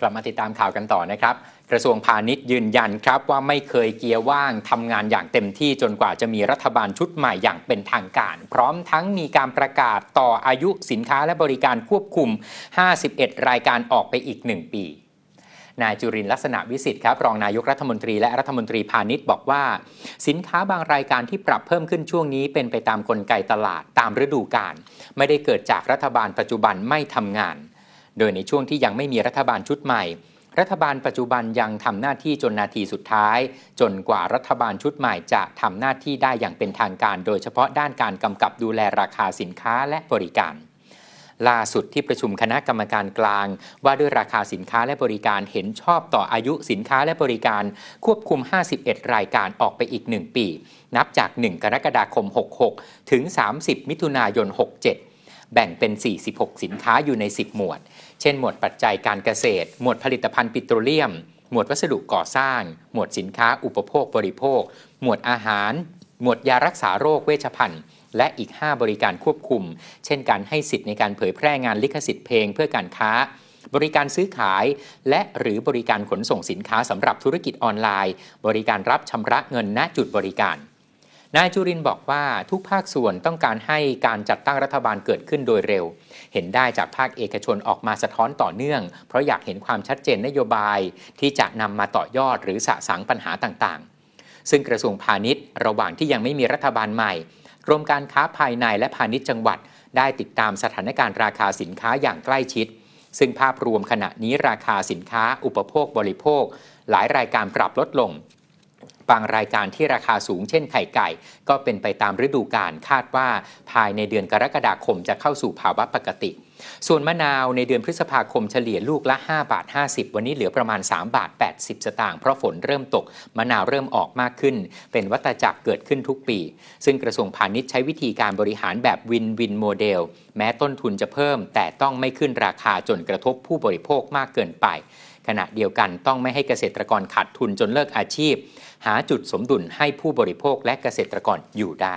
กลับมาติดตามข่าวกันต่อนะครับ กระทรวงพาณิชย์ยืนยันครับว่าไม่เคยเกียร์ว่างทำงานอย่างเต็มที่จนกว่าจะมีรัฐบาลชุดใหม่อย่างเป็นทางการ พร้อมทั้งมีการประกาศต่ออายุสินค้าและบริการควบคุม 51 รายการออกไปอีก 1 ปีนายจุรินทร์ลักษณะวิสิทธิ์ครับรองนายกรัฐมนตรีและรัฐมนตรีพาณิชย์บอกว่า สินค้าบางรายการที่ปรับเพิ่มขึ้นช่วงนี้เป็นไปตามกลไกตลาดตามฤดูกาลไม่ได้เกิดจากรัฐบาลปัจจุบันไม่ทำงาน โดยในช่วงที่ยังไม่มีรัฐบาลชุดใหม่ รัฐบาลปัจจุบันยังทำหน้าที่จนนาทีสุดท้าย จนกว่ารัฐบาลชุดใหม่จะทำหน้าที่ได้อย่างเป็นทางการ โดยเฉพาะด้านการกำกับดูแลราคาสินค้าและบริการล่าสุดที่ประชุมคณะกรรมการกลาง ว่าด้วยราคาสินค้าและบริการเห็นชอบต่ออายุสินค้าและบริการ ควบคุม 51 รายการออกไปอีก 1 ปี นับจาก 1 กรกฎาคม 66 ถึง 30 มิถุนายน 67 แบ่งเป็น 46 สินค้าอยู่ใน 10 หมวด เช่น หมวดปัจจัยการเกษตร หมวดผลิตภัณฑ์ปิโตรเลียม หมวดวัสดุก่อสร้าง หมวดสินค้าอุปโภคบริโภค หมวดอาหาร หมวดยารักษาโรคเวชภัณฑ์และอีก 5 บริการควบคุม เช่นการให้สิทธิ์ในการเผยแพร่งานลิขสิทธิ์เพลงเพื่อการค้า บริการซื้อขาย และหรือบริการขนส่งสินค้าสำหรับธุรกิจออนไลน์ บริการรับชำระเงินณจุดบริการ นายจุรินบอกว่าทุกภาคส่วนต้องการให้การจัดตั้งรัฐบาลเกิดขึ้นโดยเร็ว เห็นได้จากภาคเอกชนออกมาสะท้อนต่อเนื่อง เพราะอยากเห็นความชัดเจนนโยบายที่จะนำมาต่อยอดหรือสะสางปัญหาต่างๆ ซึ่งกระทรวงพาณิชย์ ระหว่างที่ยังไม่มีรัฐบาลใหม่กรมการค้าภายในและพาณิชย์จังหวัด ได้ติดตามสถานการณ์ราคาสินค้าอย่างใกล้ชิด ซึ่งภาพรวมขณะนี้ราคาสินค้าอุปโภคบริโภค หลายรายการปรับลดลง บางรายการที่ราคาสูงเช่นไข่ไก่ ก็เป็นไปตามฤดูกาลคาดว่าภายในเดือนกรกฎาคมจะเข้าสู่ภาวะปกติ ส่วนมะนาวในเดือนพฤษภาคมเฉลี่ยลูกละ 5 บาท 50 วันนี้เหลือประมาณ 3 บาท 80 สตางค์เพราะฝนเริ่มตก มะนาวเริ่มออกมากขึ้น เป็นวัตจักรเกิดขึ้นทุกปี ซึ่งกระทรวงพาณิชย์ใช้วิธีการบริหารแบบวินวินโมเดล แม้ต้นทุนจะเพิ่ม แต่ต้องไม่ขึ้นราคาจนกระทบผู้บริโภคมากเกินไป ขณะเดียวกันต้องไม่ให้เกษตรกรขาดทุนจนเลิกอาชีพ หาจุดสมดุลให้ผู้บริโภคและเกษตรกรอยู่ได้